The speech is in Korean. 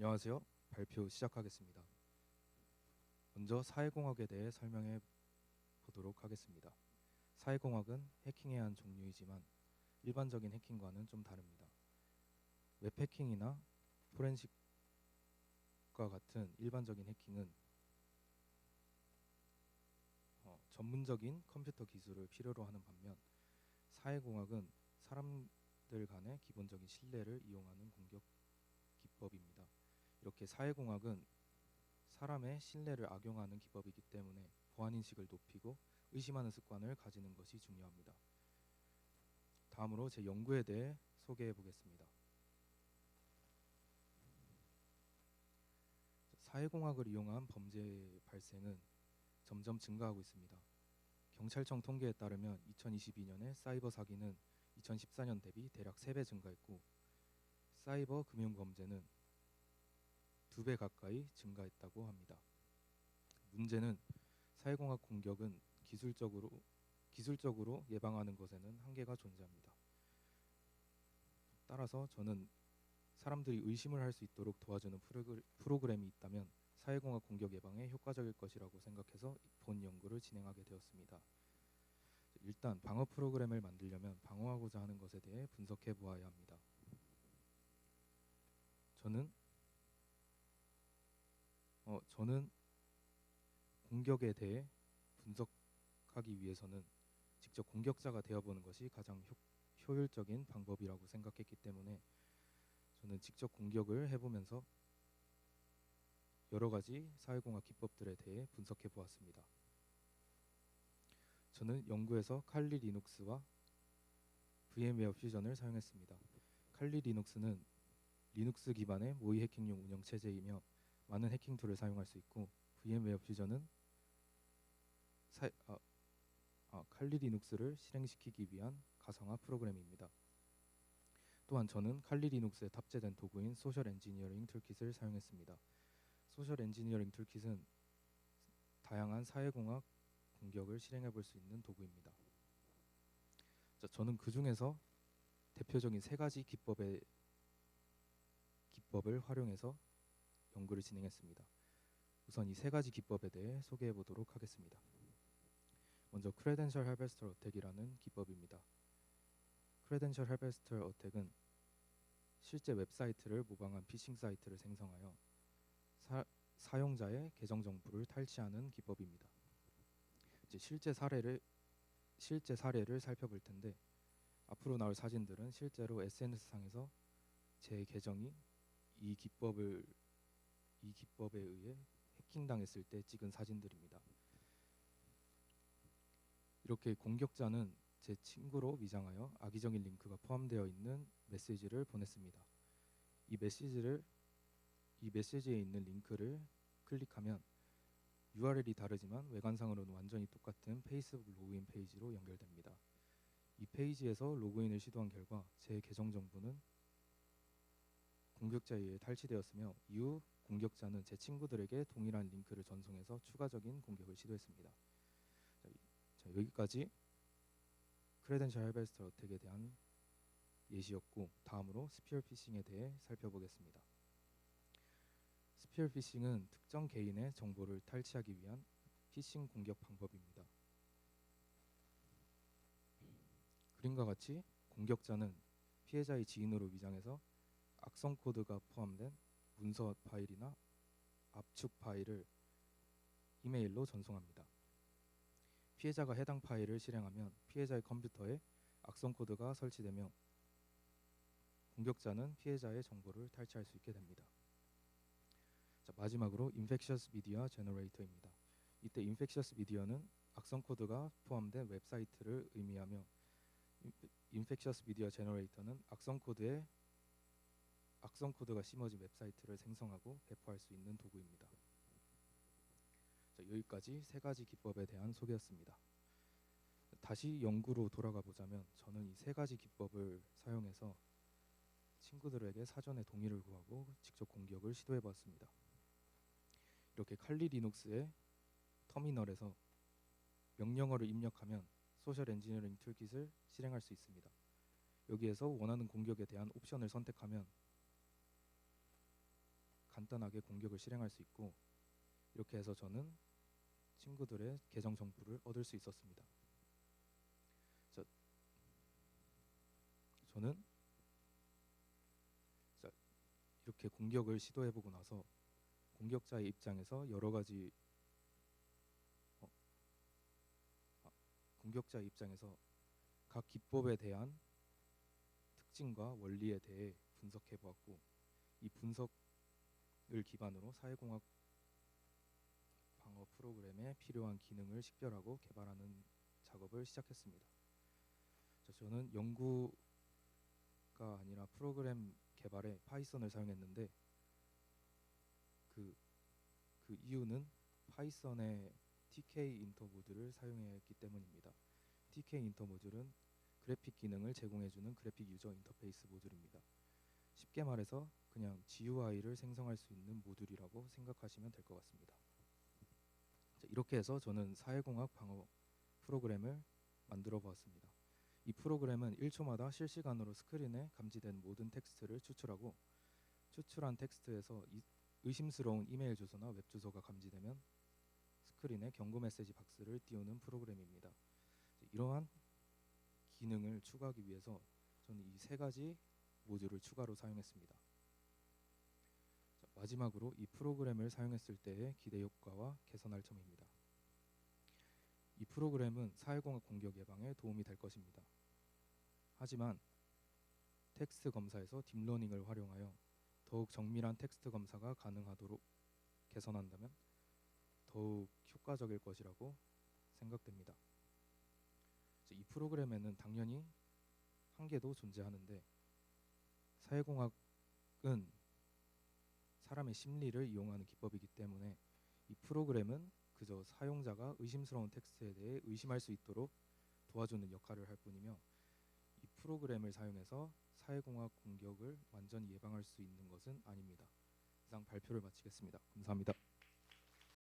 안녕하세요. 발표 시작하겠습니다. 먼저 사회공학에 대해 설명해 보도록 하겠습니다. 사회공학은 해킹의 한 종류이지만 일반적인 해킹과는 좀 다릅니다. 웹 해킹이나 포렌식과 같은 일반적인 해킹은 어, 전문적인 컴퓨터 기술을 필요로 하는 반면 사회공학은 사람들 간의 기본적인 신뢰를 이용하는 공격. 이렇게 사회공학은 사람의 신뢰를 악용하는 기법이기 때문에 보안 인식을 높이고 의심하는 습관을 가지는 것이 중요합니다. 다음으로 제 연구에 대해 소개해 보겠습니다. 사회공학을 이용한 범죄 발생은 점점 증가하고 있습니다. 경찰청 통계에 따르면 2022년에 사이버 사기는 2014년 대비 대략 3배 증가했고 사이버 금융 범죄는 두 배 가까이 증가했다고 합니다. 문제는 사회공학 공격은 기술적으로 기술적으로 예방하는 것에는 한계가 존재합니다. 따라서 저는 사람들이 의심을 할 수 있도록 도와주는 프로그- 프로그램이 있다면 사회공학 공격 예방에 효과적일 것이라고 생각해서 본 연구를 진행하게 되었습니다. 일단 방어 프로그램을 만들려면 방어하고자 하는 것에 대해 분석해 보아야 합니다. 저는 어 저는 공격에 대해 분석하기 위해서는 직접 공격자가 되어보는 것이 가장 효, 효율적인 방법이라고 생각했기 때문에 저는 직접 공격을 해보면서 여러 가지 사회공학 기법들에 대해 분석해 보았습니다. 저는 연구에서 칼리 리눅스와 VM웨어 퓨전을 사용했습니다. 칼리 리눅스는 리눅스 기반의 모의 해킹용 운영 체제이며 많은 해킹 툴을 사용할 수 있고 VM웨어 퓨전은 사, 아, 아, 칼리 리눅스를 실행시키기 위한 가상화 프로그램입니다. 또한 저는 칼리 리눅스에 탑재된 도구인 소셜 엔지니어링 툴킷을 사용했습니다. 소셜 엔지니어링 툴킷은 다양한 사회공학 공격을 실행해 볼 수 있는 도구입니다. 자, 저는 그 중에서 대표적인 세 가지 기법의 기법을 활용해서 연구를 진행했습니다. 우선 이 세 가지 기법에 대해 소개해 보도록 하겠습니다. 먼저 크레덴셜 하베스터 어택이라는 기법입니다. 크레덴셜 하베스터 어택은 실제 웹사이트를 모방한 피싱 사이트를 생성하여 사, 사용자의 계정 정보를 탈취하는 기법입니다. 이제 실제 사례를 실제 사례를 살펴볼 텐데 앞으로 나올 사진들은 실제로 SNS 상에서 제 계정이 이 기법을 이 기법에 의해 해킹당했을 때 찍은 사진들입니다. 이렇게 공격자는 제 친구로 위장하여 악의적인 링크가 포함되어 있는 메시지를 보냈습니다. 이 메시지를 이 메시지에 있는 링크를 클릭하면 URL이 다르지만 외관상으로는 완전히 똑같은 페이스북 로그인 페이지로 연결됩니다. 이 페이지에서 로그인을 시도한 결과 제 계정 정보는 공격자에 의해 탈취되었으며 이후 공격자는 제 친구들에게 동일한 링크를 전송해서 추가적인 공격을 시도했습니다. 자, 여기까지 크레덴셜 할베스터 어택에 대한 예시였고 다음으로 스피어 피싱에 대해 살펴보겠습니다. 스피어 피싱은 특정 개인의 정보를 탈취하기 위한 피싱 공격 방법입니다. 그림과 같이 공격자는 피해자의 지인으로 위장해서 악성 코드가 포함된 문서 파일이나 압축 파일을 이메일로 전송합니다. 피해자가 해당 파일을 실행하면 피해자의 컴퓨터에 악성 코드가 설치되며 공격자는 피해자의 정보를 탈취할 수 있게 됩니다. 자, 마지막으로 인펙셔스 미디어 제너레이터입니다. 이때 인펙셔스 미디어는 악성 코드가 포함된 웹사이트를 의미하며 인펙셔스 미디어 제너레이터는 악성 코드에 악성 코드가 심어진 웹사이트를 생성하고 배포할 수 있는 도구입니다. 자, 여기까지 세 가지 기법에 대한 소개였습니다. 다시 연구로 돌아가 보자면 저는 이 세 가지 기법을 사용해서 친구들에게 사전에 동의를 구하고 직접 공격을 시도해 봤습니다. 이렇게 칼리 리눅스의 터미널에서 명령어를 입력하면 소셜 엔지니어링 툴킷을 실행할 수 있습니다. 여기에서 원하는 공격에 대한 옵션을 선택하면 간단하게 공격을 실행할 수 있고 이렇게 해서 저는 친구들의 계정 정보를 얻을 수 있었습니다. 자, 저는 자, 이렇게 공격을 시도해 보고 나서 공격자의 입장에서 여러 가지 어, 아, 공격자의 입장에서 각 기법에 대한 특징과 원리에 대해 분석해 보았고 이 분석 을 기반으로 사회공학 방어 프로그램에 필요한 기능을 식별하고 개발하는 작업을 시작했습니다. 자, 저는 연구가 아니라 프로그램 개발에 파이썬을 사용했는데 그, 그 이유는 파이썬의 TK 인터 모듈을 사용했기 때문입니다. TK 인터 모듈은 그래픽 기능을 제공해주는 그래픽 유저 인터페이스 모듈입니다. 쉽게 말해서 그냥 GUI를 생성할 수 있는 모듈이라고 생각하시면 될 것 같습니다. 자, 이렇게 해서 저는 사회공학 방어 프로그램을 만들어 보았습니다. 이 프로그램은 1초마다 실시간으로 스크린에 감지된 모든 텍스트를 추출하고 추출한 텍스트에서 이, 의심스러운 이메일 주소나 웹 주소가 감지되면 스크린에 경고 메시지 박스를 띄우는 프로그램입니다. 이러한 기능을 추가하기 위해서 저는 이 세 가지 모듈을 추가로 사용했습니다. 자, 마지막으로 이 프로그램을 사용했을 때의 기대 효과와 개선할 점입니다. 이 프로그램은 사회공학 공격 예방에 도움이 될 것입니다. 하지만 텍스트 검사에서 딥러닝을 활용하여 더욱 정밀한 텍스트 검사가 가능하도록 개선한다면 더욱 효과적일 것이라고 생각됩니다. 이 프로그램에는 당연히 한계도 존재하는데 사회공학은 사람의 심리를 이용하는 기법이기 때문에 이 프로그램은 그저 사용자가 의심스러운 텍스트에 대해 의심할 수 있도록 도와주는 역할을 할 뿐이며 이 프로그램을 사용해서 사회공학 공격을 완전히 예방할 수 있는 것은 아닙니다. 이상 발표를 마치겠습니다. 감사합니다.